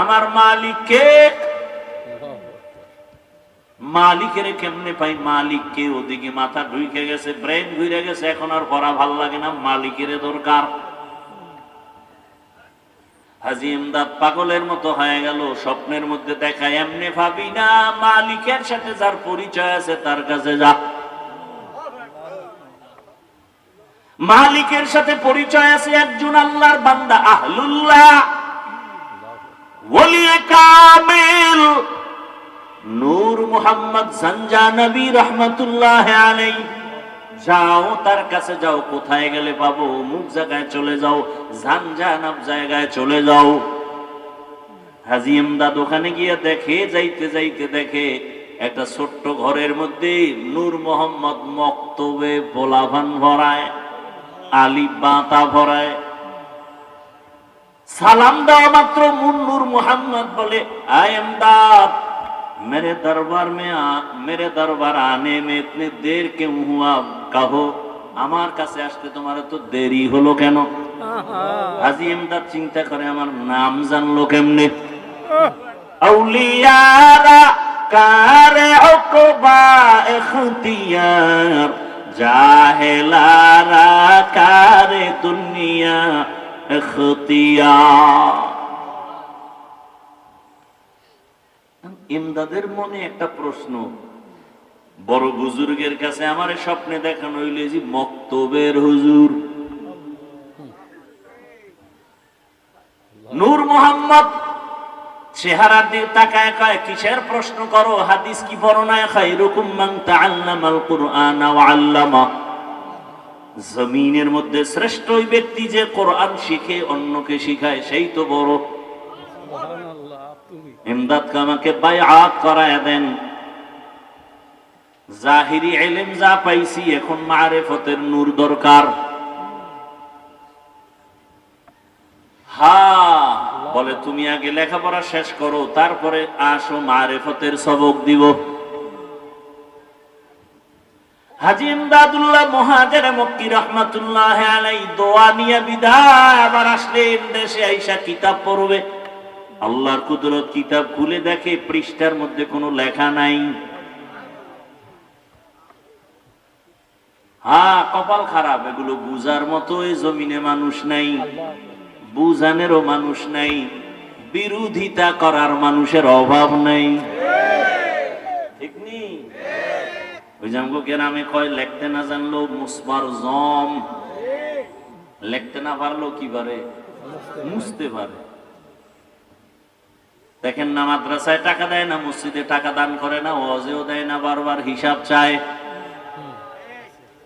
আমার মালিককে মালিকের কেমনে পাই? মালিককে ওদিকে মাথা ঢুকে গেছে ব্রেন ঘুরে গেছে, এখন আর ভালো লাগে না, মালিকের দরকার। হাজি ইমদাদ পাগলের মতো হয়ে গেল, স্বপ্নের মধ্যে দেখা এমনি ভাবি না, মালিকের সাথে যার পরিচয় আছে তার কাছে যা। মালিকের সাথে পরিচয় আছে একজন আল্লাহর বান্দা, আহলুল্লাহ। কামিল নূর মোহাম্মদ সঞ্জা নবী রহমতুল্লাহ আলাই যাও তার কাছে যাও, কোথায় গেলে পাবো? অমুক জায়গায় চলে যাও ঝানঝানাব জায়গায় চলে যাও। হাজি এমদাদ ওখানে গিয়ে দেখে, যাইতে যাইতে দেখে, একটা ছোট্ট ঘরের মধ্যে নূর মোহাম্মদ মক্তবে বোলাভান ভরায় আলি বাতা ভরায় সালাম দেওয়া মাত্র মুন্নুর মোহাম্মদ বলে আই এমদাদ मेरे दरबार में आ, मेरे दरबार आने में इतने देर क्यों हुआ कहो আমার কাছে আসতে তোমার তো দেরি হলো কেন হাজি এমদাদ চিন্তা করে আমার নাম জানলো কেমনে আউলিয়ারা কারে উকবা ইখতিয়ার জাহেলারা কারে দুনিয়া ইখতিয়ার ইমদাদের মনে একটা প্রশ্ন, বড় বুজুর্গের কাছে আমার স্বপ্নে দেখানো হইলে যে মক্তবের হুজুর। নূর মোহাম্মদ, চেহারার দিকে তাকায় কয়, কিসের প্রশ্ন করো? হাদিস কি পড়ো না খাইরুকুম মান তাআল্লামাল কুরআন ওয়া আল্লামা। জমিনের মধ্যে শ্রেষ্ঠ ওই ব্যক্তি যে কোরআন শিখে অন্যকে শিখায় সেই তো বড়। বায়াত করায় দেন। জাহিরি এলেম যা পাইছি এখন মারেফতের নূর দরকার। হা বলে তুমি আগে লেখাপড়া শেষ করো তারপরে আসো মারেফতের সবক দিব। পৃষ্ঠার মধ্যে লেখা নাই। হ্যাঁ কপাল খারাপ, এগুলো বুঝার মতো এই জমিনে মানুষ নাই, বুঝানেরও মানুষ নাই, বিরোধিতা করার মানুষের অভাব নাই। ঠিক নি? না জানলো মুসবার জম। না পারল কি পারে? মুছতে পারে। দেখেন না মাদ্রাসায় টাকা দেয় না, মসজিদে টাকা দান করে না, ওয়াজেও দেয় না, বারবার হিসাব চায়।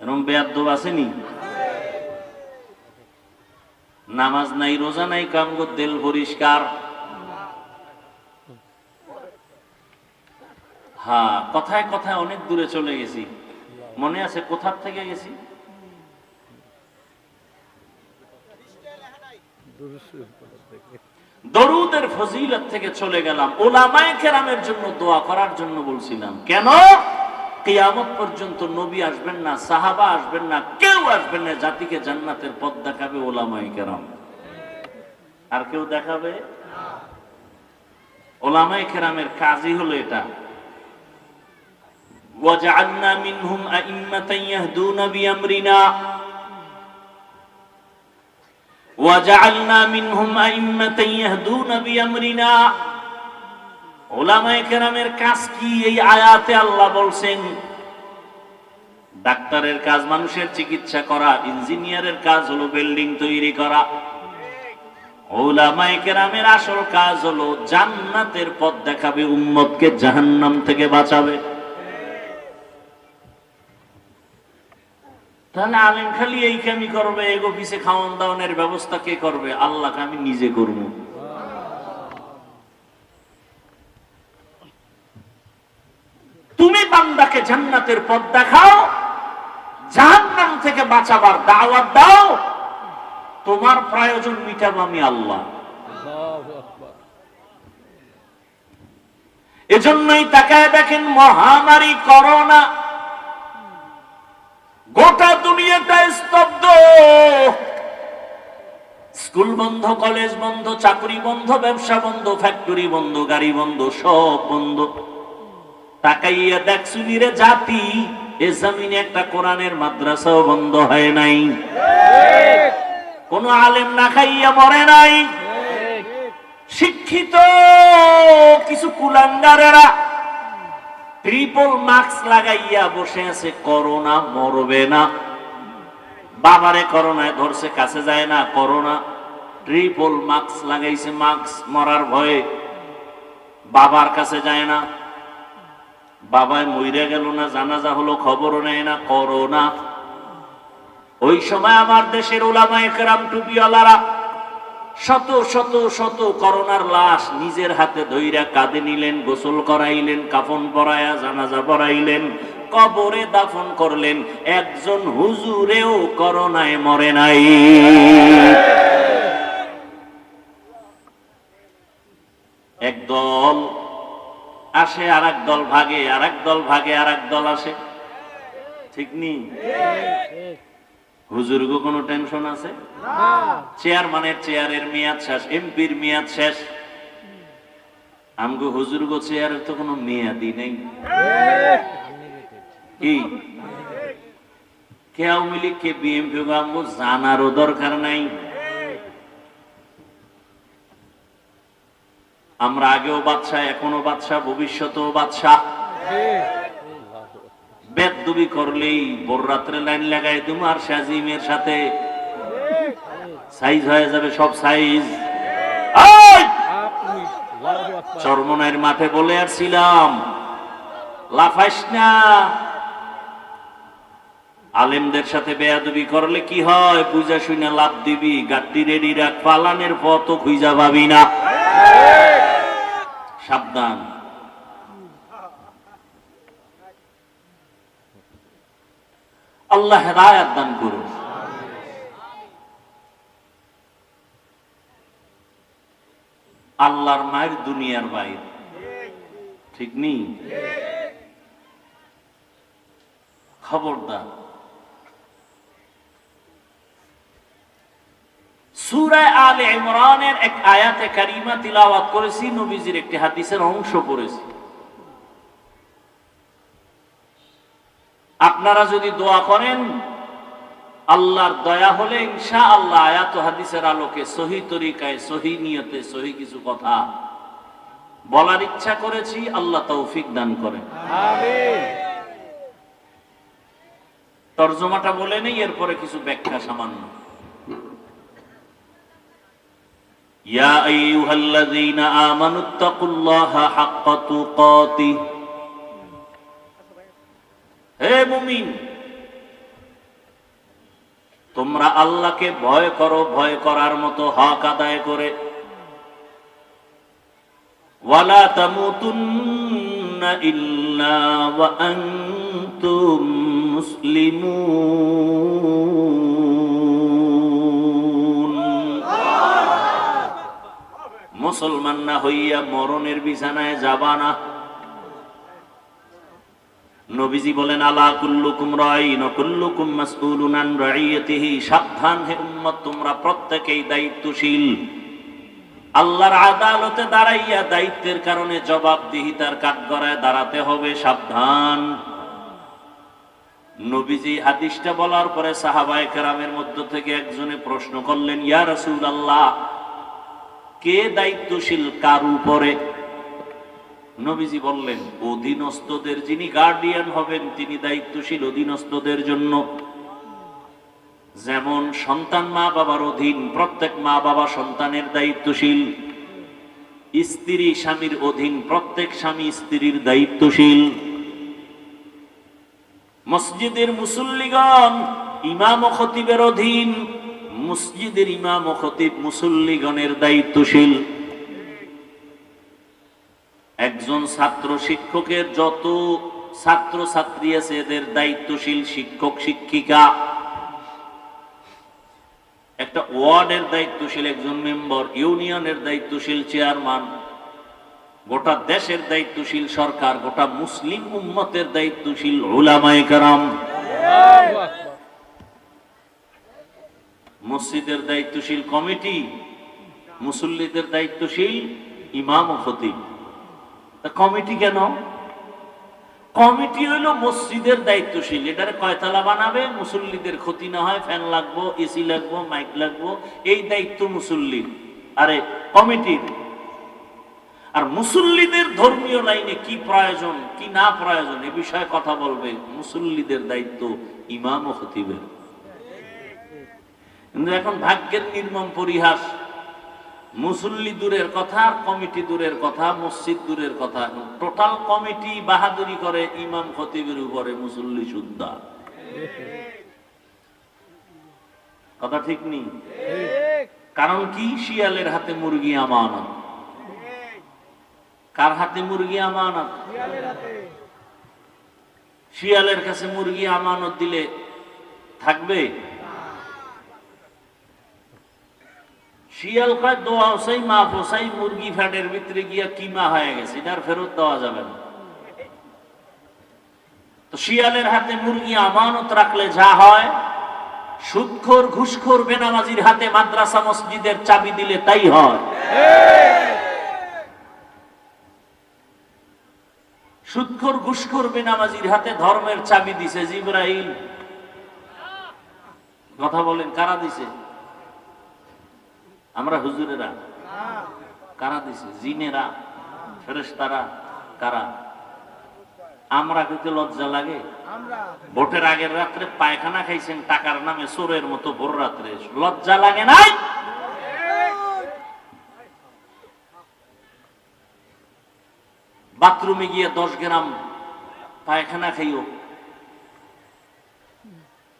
এরকম বেয়াদ্দব আসেনি নামাজ নাই, রোজা নাই কাম দিল পরিষ্কার। হ্যাঁ কথায় কথায় অনেক দূরে চলে গেছি। মনে আছে কোথার থেকে গেছি? দরুদের ফজিলত থেকে চলে গেলাম। ওলামায়ে কেরামের জন্য দোয়া করার জন্য বলছিলাম। কেন? কিয়ামত পর্যন্ত নবী আসবেন না, সাহাবা আসবেন না, কেউ আসবেন না, জাতিকে জান্নাতের পথ দেখাবে ওলামায়ে কেরাম। আর কেউ দেখাবে? ওলামায়ে কেরামের কাজই হলো এটা। وجعلنا منهم أئمة يهدون بأمرنا وجعلنا منهم أئمة يهدون بأمرنا ওলামায়ে কেরামের কাজ কি এই আয়াতে আল্লাহ বলছেন ডাক্তারের কাজ মানুষের চিকিৎসা করা ইঞ্জিনিয়ারের কাজ হলো বিল্ডিং তৈরি করা ওলামায়ে কেরামের আসল কাজ হলো জান্নাতের পথ দেখাবে উম্মতকে জাহান্নাম থেকে বাঁচাবে তাহলে আলেম খালি এই কামি করবে, এই অফিসে খাওয়ান দাওয়ানের ব্যবস্থা কে করবে? আল্লাহকে আমি নিজে করব। তুমি বান্দাকে জান্নাতের পথ দেখাও, জাহান্নাম থেকে বাঁচাবার দাওয়াত দাও, তোমার প্রয়োজন মিটাবো আমি আল্লাহ। এজন্যই তাকায় দেখেন, মহামারী, করোনা গোটা দুনিয়াটা স্তব্ধ। স্কুল বন্ধ, কলেজ বন্ধ, চাকরি বন্ধ, ব্যবসা বন্ধ ফ্যাক্টরি বন্ধ, গাড়ি বন্ধ, সব বন্ধ। তাকাইয়া দেখছুনি রে জাতি, এ জমিনে একটা কোরআনের মাদ্রাসাও বন্ধ হয় নাই। কোন আলেম না খাইয়া মরে নাই। শিক্ষিত, কিছু কুলাঙ্গারেরা ট্রিপল মাস্ক লাগাইয়া বসে আছে, করোনা মরবে না। বাবারে করোনায় ধরছে, কাছে যায় না, করোনা। ট্রিপল মাস্ক লাগাইছে মাস্ক মরার ভয়ে। বাবার কাছে যায় না। বাবায় মইরা গেল না, জানাজা হলো, খবরও নেয় না, করোনা। ওই সময় আমার দেশের ওলামায়ে কেরাম টুপিওয়ালারা শত শত শত করোনার লাশ নিজের হাতে ধইরা কাঁধে নিলেন, গোসল করাইলেন, কাফন পরায়া, জানাজা পরাইলেন, কবরে দাফন করলেন, একজন হুজুরেও করোনায় মরে নাই। এক দল আসে আর দল ভাগে আর দল ভাগে আর দল আসে। ঠিক নেই হুজুরগো কোনো টেনশন আছে? চেয়ারম্যানের চেয়ারের মেয়াদ শেষ এমপির মেয়াদ শেষ। আমগো হুজুরগো চেয়ারের তো কোনো মেয়াদই নেই। কি? কে আওয়ামী লীগ কে বিএনপি আমগো জানারও দরকার নাই। আমরা আগেও বাদশাহ এখনও বাদশাহ ভবিষ্যতেও বাদশাহ। বেদবি করলেই বড় রাত্রে লাইন লাগাই তুমি আর শাজিমের সাথে সাইজ হয়ে যাবে সব সাইজ। চরমনাইয়ের মাঠে বলে আসছিলাম, লাফাইস না। আলেমদের সাথে বেয়াদবি করলে কি হয়? পূজা শুনে লাভ দিবি গাড়ি রেডি রাখ পালানের পথ খুঁজা পাবি না। সাবধান। আল্লাহ হেদায়াত দান করুন। আল্লাহর মায়ের দুনিয়ার বাইরে। ঠিক নেই? খবরদার। সুরায় আলে ইমরানের এক আয়াতে কারিমা তিলাওয়াত করেছি, নবীজির একটি হাদিসের অংশ পড়েছি। আপনারা যদি দোয়া করেন আল্লাহর দয়া হলে ইনশা আল্লাহ আয়াত হাদিসের আলোকে সহি তরিকায় সহি নিয়তে সহি কিছু কথা বলার ইচ্ছা করেছি আল্লাহ তৌফিক দান করেন। তর্জমাটা বলে নেই এরপরে কিছু ব্যাখ্যা সামান্য। ইয়া আইয়ুহাল্লাযীনা আমানুত্তাকুল্লাহা হাক্কা তুকাতিহ। হে মুমিন, তোমরা আল্লাহকে ভয় করো, ভয় করার মতো হক আদায় করে। মুসলমান। না হইয়া মরণের বিছানায় যাবা না। নবীজি বলেন, আলা কুল্লুকুম রাইন কুল্লুকুম মাসউলুন আন রাইয়াতিহি, সাবধান হে উম্মত, তোমরা প্রত্যেকেই দায়িত্বশীল। আল্লাহর আদালতে দাঁড়াইয়া দায়িত্বের কারণে জবাবদিহিতার কাঠগড়ায় দাঁড়াতে হবে, সাবধান। নবীজি হাদিসটা বলার পরে সাহাবায়ে কেরামের মধ্য থেকে একজনে প্রশ্ন করলেন, ইয়া রাসূলুল্লাহ, কে দায়িত্বশীল কার উপরে? নবীজি বললেন, অধীনস্থদের যিনি গার্ডিয়ান হবেন, তিনি দায়িত্বশীল অধীনস্থদের জন্য। যেমন সন্তান মা বাবার অধীন, প্রত্যেক মা বাবা সন্তানের দায়িত্বশীল। স্ত্রী স্বামীর অধীন, প্রত্যেক স্বামী স্ত্রীর দায়িত্বশীল। মসজিদের মুসল্লিগণ ইমাম খতিবের অধীন, মসজিদের ইমাম খতিব মুসল্লিগণের দায়িত্বশীল। একজন ছাত্র শিক্ষকের যত ছাত্র ছাত্রী আছে, এদের দায়িত্বশীল শিক্ষক, শিক্ষিকা। একটা ওয়ার্ডের দায়িত্বশীল, একজন মেম্বার, ইউনিয়নের দায়িত্বশীল, চেয়ারম্যান, গোটা দেশের দায়িত্বশীল সরকার, গোটা মুসলিম উম্মতের দায়িত্বশীল ওলামায়ে কারাম। মসজিদের দায়িত্বশীল কমিটি, মুসল্লিদের দায়িত্বশীল ইমাম ও তা কমিটি কেন? কমিটি হইল মসজিদের দায়িত্বশীল। এটারে কয়তলা বানাবে? মুসল্লিদের ক্ষতি না হয়, ফ্যান লাগবো এসি লাগবো মাইক লাগবো, এই দায়িত্ব মুসল্লির। আরে কমিটির। আর মুসল্লিদের ধর্মীয় লাইনে কি প্রয়োজন, কি না প্রয়োজন, এ বিষয়ে কথা বলবে। মুসল্লিদের দায়িত্ব ইমাম ও খতিবের। কিন্তু এখন ভাগ্যের নির্মম পরিহাস মুসল্লি দূরের কথা, কমিটি দূরের কথা, মসজিদ দূরের কথা টোটাল কমিটি বাহাদুরি করে ইমাম খতিবের উপরে মুসল্লি সুদ্ধা কথা ঠিক নেই? কারণ কি? শিয়ালের হাতে মুরগি আমানত। কার হাতে মুরগি আমানত? শিয়ালের কাছে মুরগি আমানত দিলে থাকবে? শিয়াল কয় দোয়া হোসাই মা ফোসাই মুরগি ফ্যাটের ভিতরে গিয়া কিমা হয়ে গেছে, এটা আর ফেরত দেওয়া যাবে না। তো শিয়ালের হাতে মুরগি আমানত রাখলে যা হয় সুদখোর ঘুষখোর, বেনামাজির হাতে মাদ্রাসা, মসজিদের চাবি দিলে তাই হয়। সুদখোর ঘুষখোর, বেনামাজির হাতে ধর্মের চাবি দিছে জিব্রাইল। কথা বলেন, কারা দিছে? আমরা হুজুরেরা। কারা দিছে? জিনেরা। ফেরেশতারা কারা? আমরা কিন্তু লজ্জা লাগে। ভোটের আগের রাত্রে পায়খানা খাইছেন টাকার নামে চোরের মতো ভোর রাত্রে। লজ্জা লাগে নাই? বাথরুমে গিয়ে দশ গ্রাম পায়খানা খাইও।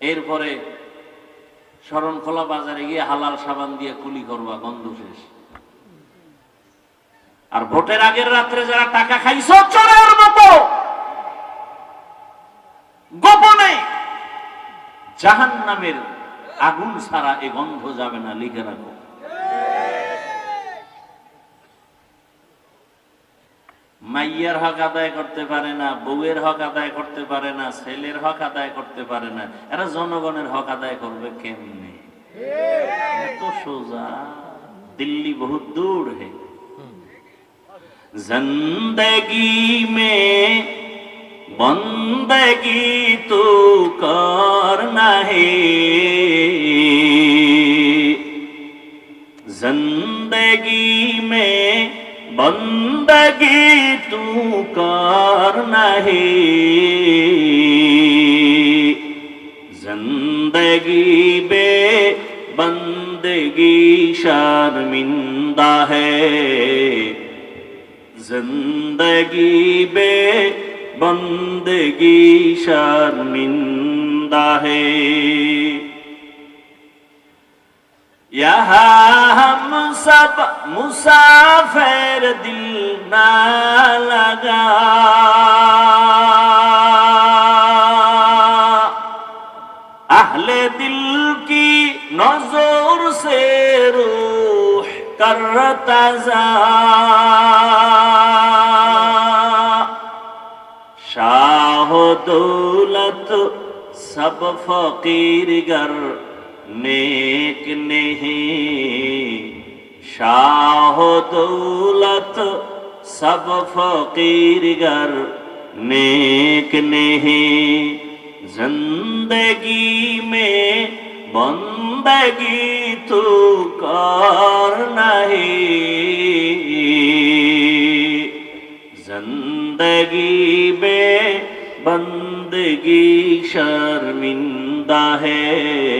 এরপরে শরণখোলা বাজারে গিয়ে হালাল সাবান দিয়ে কুলি করবা, গন্ধ শেষ। আর ভোটের আগের রাত্রে যারা টাকা খাইছো, চোরের মতো। গোপনে জাহান নামের আগুন ছাড়া এ গন্ধ যাবে না, লিখে রাখো। মাইয়ার হক আদায় করতে পারে না বউয়ের হক আদায় করতে পারে না ছেলের হক আদায় করতে পারে না এরা জনগণের হক আদায় করবে কেমনে এত সোজা দিল্লি বহুত দূর হে जिंदगी में बंदगी तो करना है بندگی تو کار نہیں۔ زندگی بے بندگی شرمندہ ہے۔ زندگی بے بندگی شرمندہ ہے۔ ہم سب مسافر دل نہ لگا اہل دل کی نظر سے روح کرتا شاہ دولت سب فقیر گر نیک نہیں شاہ دولت سب فقیر گر نیک نہیں زندگی میں بندگی تو کار نہیں زندگی میں بندگی شرمندہ ہے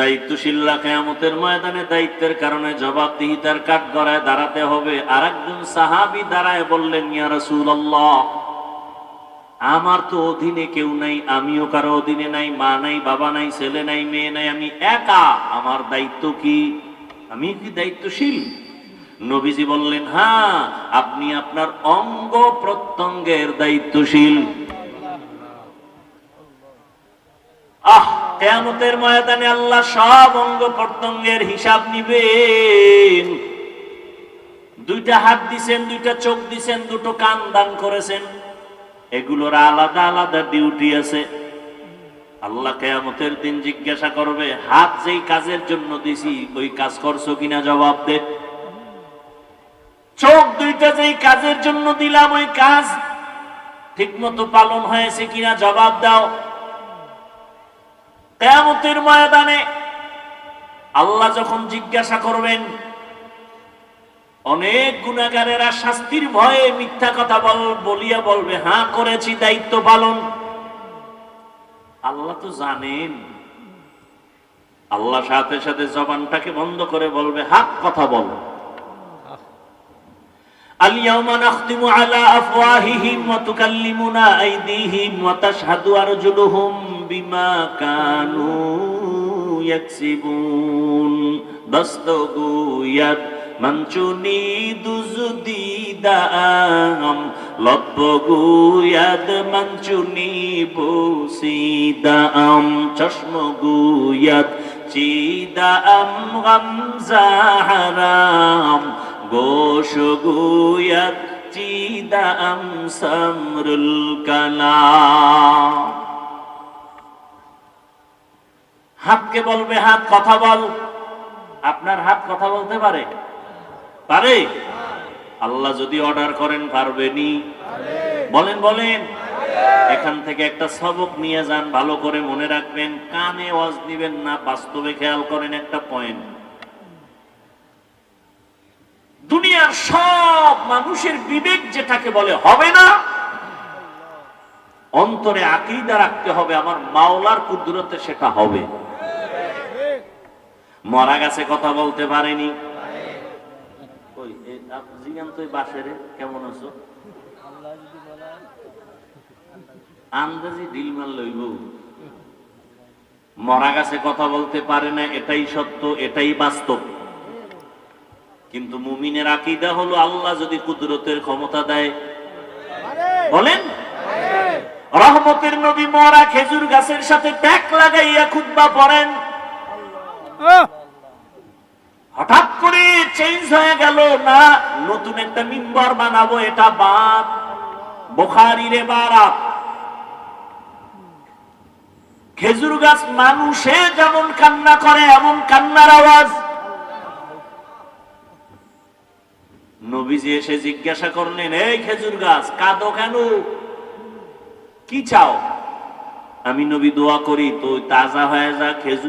দায়িত্বশীল কেয়ামতের ময়দানে দায়িত্বের কারণে জবাবদিহিতার কাঠ গড়ায় দাঁড়াতে হবে। আর একজন সাহাবি দাঁড়ায় বললেন, ইয়া রাসূলুল্লাহ, আমার তো অধীনে কেউ নাই, আমিও কারও অধীনে নাই, মা নাই, বাবা নাই, ছেলে নাই, মেয়ে নাই, আমি একা। আমার দায়িত্ব কি? আমি কি দায়িত্বশীল? নবীজি বললেন হ্যাঁ আপনি আপনার অঙ্গ প্রত্যঙ্গের দায়িত্বশীল। আহ! কেয়ামতের ময়দানে আল্লাহ সব অঙ্গ প্রত্যঙ্গের হিসাব নিবেন। দুইটা হাত দিছেন, দুইটা চোখ দিছেন, দুটো কান দান করেছেন। এগুলোর আলাদা আলাদা ডিউটি আছে। আল্লাহ কেয়ামতের দিন জিজ্ঞাসা করবে, হাত যেই কাজের জন্য দিছি, ওই কাজ করছ কিনা জবাব দে। চোখ দুইটা যেই কাজের জন্য দিলাম, ওই কাজ ঠিক মতো পালন হয়েছে কিনা জবাব দাও। কেয়ামতের ময়দানে আল্লাহ যখন জিজ্ঞাসা করবেন, অনেক গুণাগারেরা শাস্তির ভয়ে মিথ্যা কথা বল, বলিয়া বলবে হ্যাঁ করেছি, দায়িত্ব পালন। আল্লাহ তো জানেন। আল্লাহ সাথে সাথে জবানটাকে বন্ধ করে বলবে হাক কথা বল। اليوم نختم على أفواههم وتكلمنا أيديهم وتشهد أرجلهم بما كانوا يكسبون দস্তগুয়াত মঞ্চুনি দুজুদি দাম লব্বগুয়াদ মঞ্চুনি বসি দাম চশমগুয়াত চিদাম গামজা হারাম চিদাম সমরুল কালাম হাতকে বলবে হাত, কথা বল। আপনার হাত কথা বলতে পারে? পারে? আল্লাহ যদি অর্ডার করেন পারবেনি বলেন বলেন। এখান থেকে একটা সবক নিয়ে যান, ভালো করে মনে রাখবেন। কানে ওয়াজ নিবেন না, বাস্তবে খেয়াল করেন একটা পয়েন্ট দুনিয়ার সব মানুষের বিবেক যেটাকে বলে হবে না, অন্তরে আকিদা রাখতে হবে আমার মাওলার কুদরতে সেটা হবে। মরা গাছে কথা বলতে পারেনি। কেমন আছো? আন্দাজি ডিল লইব মরা গাছে কথা বলতে পারে না, এটাই সত্য, এটাই বাস্তব। কিন্তু মুমিনের আকিদা হলো আল্লাহ যদি কুদরতের ক্ষমতা দেয়। বলেন? রহমতের নবী মরা খেজুর গাছের সাথে ট্যাক লাগাইয়া খুদ্া পড়েন। হঠাৎ করে চেঞ্জ হয়ে গেল না নতুন একটা মিম্বর বানাবো এটা বাদ। বোখারি রে বারাত খেজুর গাছ মানুষে যেমন কান্না করে এমন কান্নার আওয়াজ। নবীজি এসে জিজ্ঞাসা করলেন, এই খেজুর গাছ কাঁদো কেন? কি চাও? আমি নবী দোয়া করি তো তাজা হয়ে যা, খেজুর